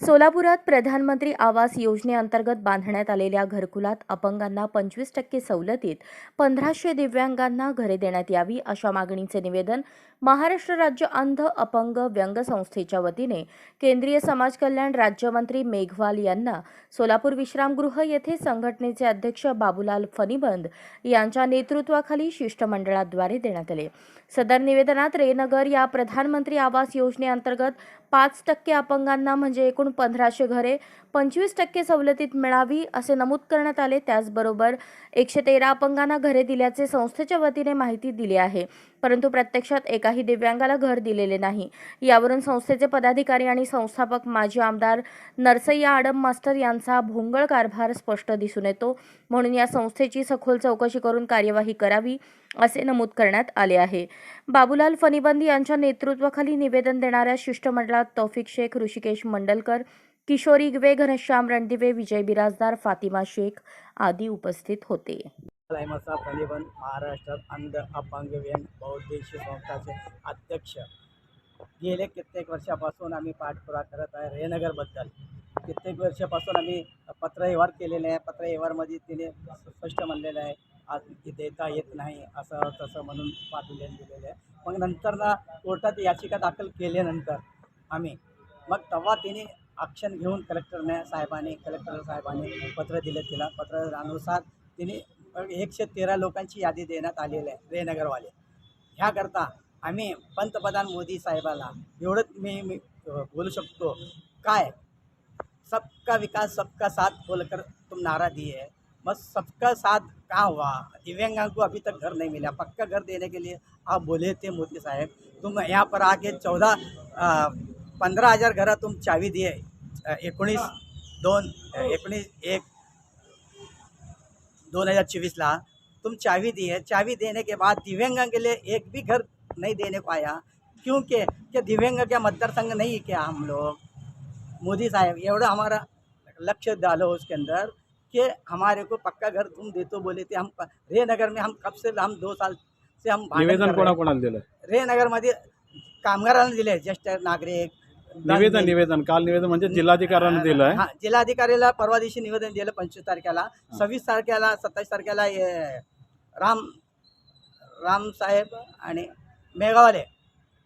सोलापुरात प्रधानमंत्री आवास योजनेअंतर्गत बांधण्यात आलेल्या घरकुलात अपंगांना पंचवीस टक्के सवलतीत पंधराशे दिव्यांगांना घरे देण्यात यावी अशा मागणीचे निवेदन महाराष्ट्र राज्य अंध अपंग व्यंग संस्थेच्या वतीने केंद्रीय समाज कल्याण राज्यमंत्री मेघवाल यांना सोलापूर विश्रामगृह येथे संघटनेचे अध्यक्ष बाबूलाल फणीबंद यांच्या नेतृत्वाखाली शिष्टमंडळाद्वारे देण्यात आले. सदर निवेदनात रेनगर या प्रधानमंत्री आवास योजनेअंतर्गत पाच टक्के अपंगांना म्हणजे एकूण पंधराशे घरे पंचवीस टक्के सवलतीत मिळावी असे नमूद करण्यात आले. त्याचबरोबर एकशे तेरा अपंगांना घरे दिल्याचे संस्थेच्या वतीने माहिती दिली आहे. परंतु प्रत्यक्षात एकाही दिव्यांगाला घर दिलेले नाही. यावरून संस्थेचे पदाधिकारी आणि संस्थापक माजी आमदार नरसय्या आडम मास्टर यांचा भोंगळ कारभार स्पष्ट दिसून येतो. म्हणून या संस्थेची सखोल चौकशी करून कार्यवाही करावी असे नमूद करण्यात आले आहे. बाबूलाल फणीबंदी यांच्या नेतृत्वाखाली निवेदन देणाऱ्या शिष्टमंडळात तौफिक शेख ऋषिकेश मंडलकर किशोरी इगवे घनश्याम रणदिवे विजय बिराजदार फातिमा शेख आदी उपस्थित होते. क्लायमाचा फलिबन महाराष्ट्रात अंध अपंग व्यंग बौद्धिक संस्थाचे अध्यक्ष. गेले कित्येक वर्षापासून आम्ही पाठपुरा करत आहे रेनगरबद्दल कित्येक वर्षापासून आम्ही पत्रव्यवहार केलेले आहे. पत्रव्यवहारमध्ये तिने स्पष्ट म्हणलेलं आहे आज की देता येत नाही असं तसं म्हणून पाठवलेलं दिलेलं आहे. मग नंतर ना कोर्टात याचिका दाखल केल्यानंतर आम्ही मग तेव्हा तिने ॲक्शन घेऊन कलेक्टरने साहेबांनी कलेक्टर साहेबांनी पत्र दिलं तिला. पत्रानुसार तिने एकशे तेरा लोकांची यादी देण्यात आलेली आहे रेनगरवाले. ह्याकरता आम्ही पंतप्रधान मोदी साहेबाला एवढंच मी मी बोलू शकतो. काय? सबका विकास सबका साथ बोलकर तुम नारा दिए बस सबका साथ कहाँ हुआ? दिव्यांगों को अभी तक घर नहीं मिला. पक्का घर देने के लिए आप बोले थे मोदी साहब. तुम यहाँ पर आके चौदह पंधरा हजार घरं तुम चावी दिए. एकोणीस दोन एकोणीस एक दोन हज़ार चौबीसला तुम चावी दी है चावी देने के बाद दिव्यांग के लिए एक भी घर नहीं देने पाया क्योंकि क्या दिव्यांग क्या मतदार संघ नहीं है क्या हम लोग? मोदी साहब एवढं हमारा लक्ष्य डालो उसके अंदर कि हमारे को पक्का घर तुम दे तो बोले थे। हम रेनगर में हम कब से हम दो साल से हम निवेदन कर रहे कोणा हैं. कोणाला दिलं? रेनगरमध्ये कामगारांना दिले ज्येष्ठ नागरिक निवेदन निवेदन. काल निवेदन म्हणजे जिल्हाधिकाऱ्यांनी दिलं आहे. हा जिल्हाधिकारीला परवा दिवशी निवेदन दिलं पंचवीस तारखेला. सव्वीस तारखेला सत्तावीस तारखेला हे राम रामसाहेब आणि मेघावाले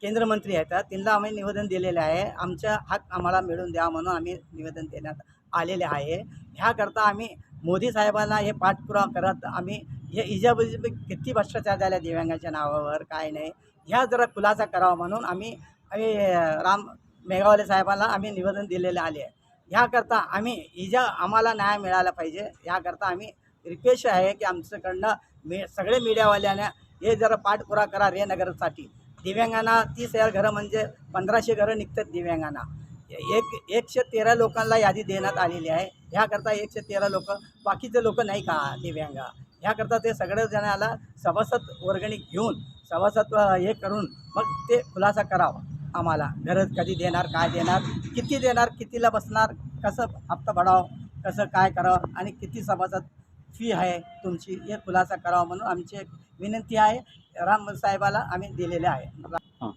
केंद्रमंत्री आहेत. त्यांना आम्ही निवेदन दिलेले आहे. आमचा हक आम्हाला मिळून द्या म्हणून आम्ही निवेदन देण्यात आलेले आहे. ह्याकरता आम्ही मोदी साहेबांना हे पाठपुरावा करत आम्ही हे इजाबजी किती भ्रष्टाचार झाल्या दिव्यांगाच्या नावावर काय नाही. ह्या जरा खुलासा करावा म्हणून आम्ही आम्ही राम मेघावाले साहेबांना आम्ही निवेदन दिलेले आले आहे. ह्याकरता आम्ही इजा आम्हाला न्याय मिळाला पाहिजे ह्याकरता आम्ही रिक्वेस्ट आहे की आमच्याकडनं मी सगळे मीडियावाल्याने हे जरा पाठपुरा करा रेनगरसाठी दिव्यांगांना तीस हजार घरं म्हणजे पंधराशे घरं निघतात दिव्यांगांना. एक एकशे तेरा लोकांना यादी देण्यात आलेली आहे. ह्याकरता एकशे तेरा लोक बाकीचे लोक नाही का दिव्यांग? ह्याकरता ते सगळे जणाला सभासद वर्गणी घेऊन सभासद हे करून मग ते खुलासा करावा. आम्हाला. घरं कधी देणार काय देणार किती देणार कितीला बसणार कसं हप्ता भरावं कसं काय करावं आणि किती सभासद फी आहे तुमची हे खुलासा करावा म्हणून आमची एक विनंती आहे. राम साहेबाला आम्ही दिलेले आहे. हां.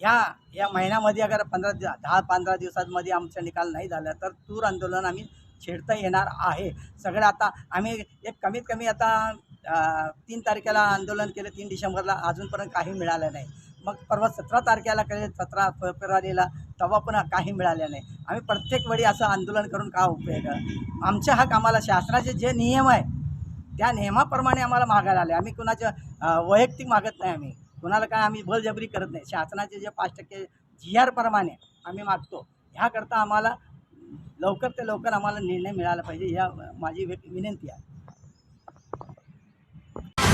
ह्या या महिन्यामध्ये अगर पंधरा दि- दहा पंधरा दिवसांमध्ये आमचा निकाल नाही झाला तर तूर आंदोलन आम्ही छेडता येणार आहे. सगळं आता आम्ही एक कमीत कमी आता तीन तारखेला आंदोलन केलं तीन डिसेंबरला अजूनपर्यंत काही मिळालं नाही. मग परवा सतरा तारखेला कळेल सतरा फेब्रुवारीला तेव्हा पण काही मिळालं नाही. आम्ही प्रत्येक वेळी असं आंदोलन करून का उपयोग आमच्या हा कामाला शासनाचे जे नियम आहे त्या नियमाप्रमाणे आम्हाला मागायला आले. आम्ही कुणाच्या वैयक्तिक मागत नाही आम्ही. कुणाला काय आम्ही बलजबरी करत नाही. शासनाचे जे पाच टक्के जी आरप्रमाणे आम्ही मागतो. ह्याकरता आम्हाला लवकर ते लवकर आम्हाला निर्णय मिळाला पाहिजे ह्या माझी विनंती आहे.